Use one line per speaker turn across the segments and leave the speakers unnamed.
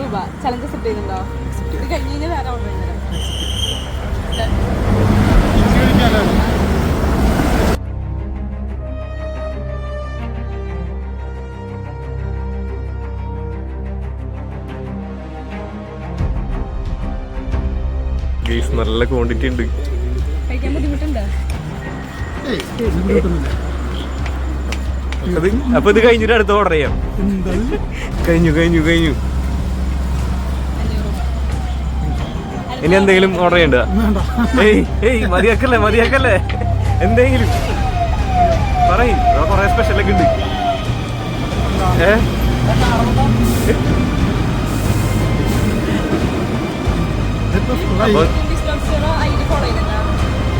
രൂപ. Challenge accept ചെയ്യുന്നുണ്ടോ ഇത് കഴിഞ്ഞ് കഴിഞ്ഞാൽ വേറെ ഓർഡർ ചെയ്യുന്നത്
ഗെയ്സ് നല്ല ക്വാണ്ടിറ്റി ഉണ്ട്.
കഴിക്കാൻ ബുദ്ധിമുട്ടുണ്ട്?
അത് അപ്പൊ ഇത് കഴിഞ്ഞിട്ട് അടുത്ത ഓർഡർ ചെയ്യാം. കഴിഞ്ഞു കഴിഞ്ഞു കഴിഞ്ഞു
അഞ്ഞൂറ് രൂപ
ഇനി എന്തെങ്കിലും ഓർഡർ ചെയ്യണ്ട. ഏയ് ഏയ് മതിയാക്കല്ലേ മതിയാക്കല്ലേ? എന്തെങ്കിലും. പറയും കൊറേ സ്പെഷ്യൽ ഒക്കെ ഉണ്ട്. ഏ?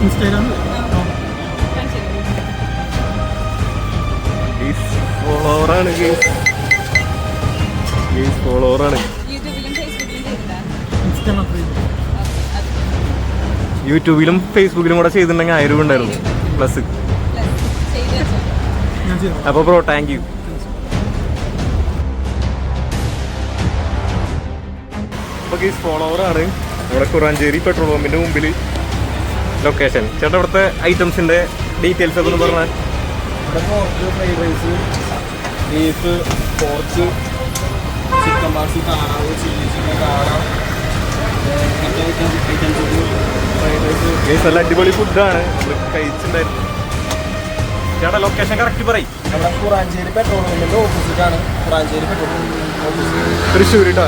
ഇൻസ്റ്റാഗ്രാം
ഫോളോവറാണ് ഗെയ്സ് ഗെയ്സ് ഫോളോവറാണ്
യൂട്യൂബിലും ഫേസ്ബുക്കിലും
യൂട്യൂബിലും ഫേസ്ബുക്കിലും കൂടെ ചെയ്തിട്ടുണ്ടെങ്കിൽ ആയിരം ഉണ്ടായിരുന്നു പ്ലസ്
ചെയ്ത് വെച്ചോ
ഞാൻ ചെയ്യാം
അപ്പൊ ബ്രോ താങ്ക് യു ഫോളോവറാണ് ഇവിടെ കുറാഞ്ചേരി പെട്രോൾ പമ്പിന്റെ മുമ്പിൽ ലൊക്കേഷൻ ചേട്ടാ ഇവിടുത്തെ ഐറ്റംസിന്റെ ഡീറ്റെയിൽസ് ഒക്കെ ഒന്ന് പറഞ്ഞാൽ
fried rice beef pork chicken ബാസി താറാവ് ചില്ലി ചിക്കൻ താറാവ് ഐറ്റംസ്
ഗീസ് നല്ല അടിപൊളി ഫുഡാണ് കഴിച്ചിട്ടുണ്ടായിരുന്നു. ചേട്ടാ ലൊക്കേഷൻ കറക്റ്റ് പറയും.
നമ്മുടെ കുറാഞ്ചേരി പെട്രോൾ പമ്പിന്റെ ഓപ്പോസിറ്റ് ആണ്. കുറാഞ്ചേരി പെട്രോൾ പമ്പ്
തൃശ്ശൂർ കേട്ടോ